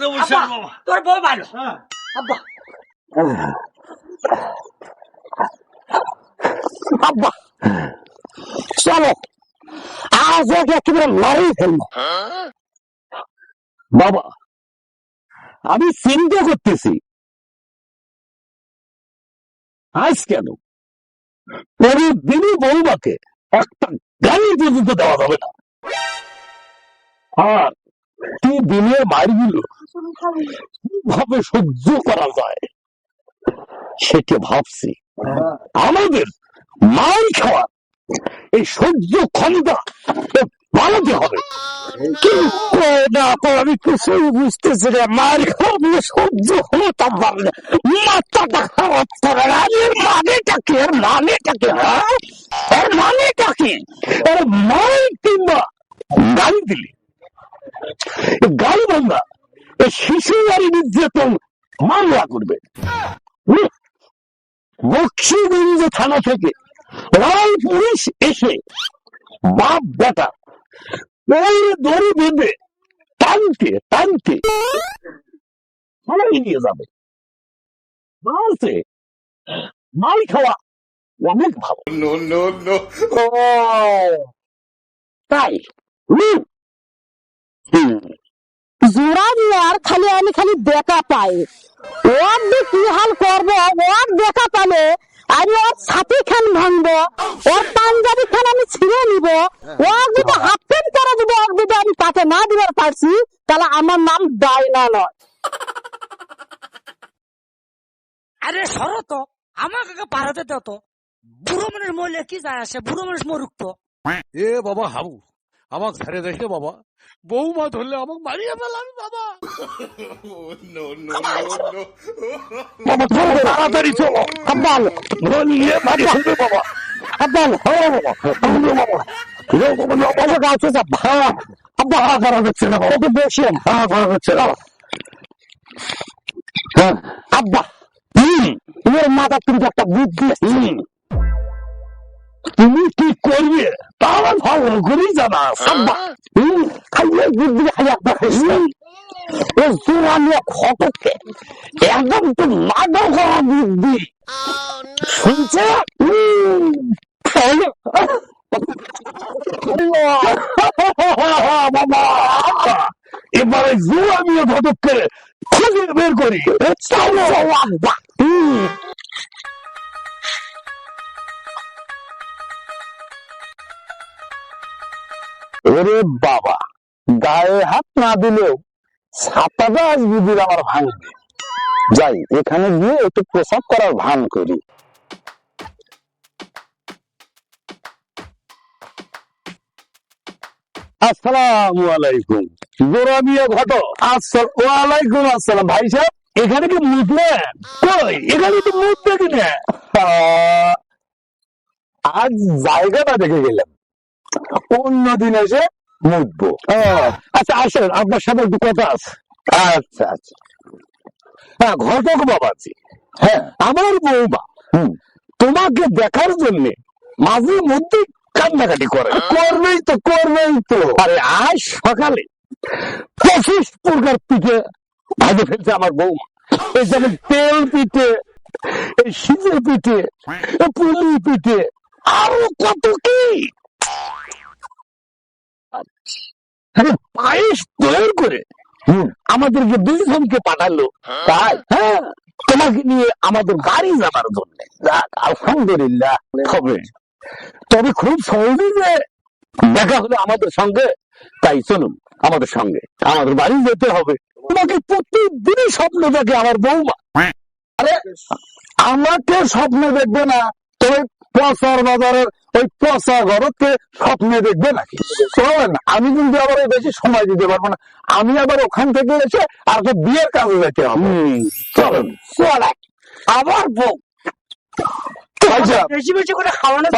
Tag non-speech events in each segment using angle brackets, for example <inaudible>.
নমস্কার আব্বা, বাবা। তোর বউ ভালো। হ্যাঁ। আব্বা। আব্বা চলো। আজ একেবারে মারি ফেলব বাবা আমি চিন্তা করতেছি। আজ কেন? পরের দিনই বৌমাকে একটা গাড়ি পর্যন্ত দেওয়া যাবে না। আর তুই দিনের মারগুলো কীভাবে সহ্য করা যায়, সেটা ভাবছি। আমাদের মাল খাওয়া, এই সহ্য ক্ষমতা বাড়াতে হবে। না আমি কিছুই বুঝতেছি রে মার খাওয়া সহ্য ক্ষমতা বাড়লে মাথাটা খারাপ করে না। এর মানেটা কি? এর মানেটা কি? হ্যাঁ? এর মানেটা কি? এর মাল কিংবা গাড়ি দিলি এ গাড়ি বান্ধা শিশু নারী নির্যাতন মামলা করবে। বক্সিগঞ্জ থানা থেকে রায় পুলিশ এসে বাপ বেটা পেয়ে দড়ি বেঁধে টানতে টানতে থানায় নিয়ে যাবে। বলছে মাল খাওয়া অনেক ভালো। নো নো নো তাই জোড়া দিয়ে আর খালি আমি খালি দেখা পাই। ওর দিয়ে কি হাল করব ওর দেখা পালে আমি ওর ছাতি খান ভাঙবো ওর পাঞ্জাবি খান আমি ছিঁড়ে নিব ওর যদি হাফ প্যান্ট পরে দিব ওর যদি আমি তাকে না দিবার পারছি তাহলে আমার নাম ডায়না নয় আরে সরো তো আমাকে পারাতে দাও তো। বুড়ো মানুষ মরলে কি যায় আসে? বুড়ো মানুষ মরুক তো। এ বাবা হাবু। আমাক ছেড়ে দেখে বাবা। বৌমা ধরলে আমাকে মারিয়ে ফেলাম বাবা। নো নো নো বাবা চলো তাড়াতাড়ি চলো। আব্বাল নিয়ে আসবে বাবা। আব্বাল হ্যাঁ বাবা। বাবা। এরকম বাবা ভাড়া। আব্বা হা করা যাচ্ছে না করা যাচ্ছে না হ্যাঁ আব্বা। হুম। এর মাথা তুমি একটা বুদ্ধি হুম। তুমি কি করবে? আমার ভালো করেই জানা হুম একটা খটকে একদম তো মাদা করা বুদ্ধি শুনছে উম, হ্যালো। বাবা এবারে ঘটককে খুঁজে বের করি চলো আব্বা ওরে বাবা গায়ে হাত না দিলেও ছাতাটা আজ বুঝির আমার ভাঙবে। যাই এখানে গিয়ে একটু প্রসাব করার ভান করি। আসসালামু আলাইকুম। গোরাবিয়া ঘটো আসসাল ওয়ালাইকুম আসসালাম। ভাই সাহেব এখানে কি মুদলেন কই? এখানে তো মুদ দেখি না আহ, আজ জায়গাটা দেখে গেলাম। অন্য দিন এসে মুদবো আচ্ছা আসেন আপনার সাথে একটু কথা আছে। আচ্ছা আচ্ছা। হ্যাঁ ঘটক বাবাজি। হ্যাঁ। আমার বৌমা তোমাকে দেখার জন্য মাঝে মধ্যে কান্নাকাটি করে। করবেই তো করবেই তো। আরে আজ সকালে পঁচিশ প্রকার পিঠে ভাজে ফেলছে আমার বৌমা। এই যেমন তেল পিঠে এই সিজে পিঠে পুলি পিঠে আরও কত কি? পায়েস তৈরি করে। আমাদেরকে পাঠালো তাই হ্যাঁ তোমাকে নিয়ে আমাদের বাড়ি যাবার জন্য। আলহামদুলিল্লাহ হবে। তবে খুব সহজে যে দেখা হলো আমাদের সঙ্গে তাই চলুন আমাদের সঙ্গে। আমাদের বাড়ি যেতে হবে। তোমাকে প্রতিদিনই স্বপ্ন দেখে আমার বৌমা। আরে আমাকে স্বপ্ন দেখবে না। তবে পচার বাজারের ওই পচা ঘরকে স্বপ্নে দেখবে নাকি? শোনেন আমি কিন্তু আবার ওই বেশি সময় দিতে পারব না। আমি আবার ওখান থেকে এসে আর বিয়ের কাজে যেতে হবে। চলেন। চলে আবার বউ। বেশি বেশি করে খাওয়ানো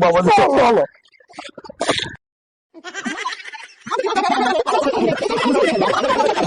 বাবা চলো চলো। <laughs>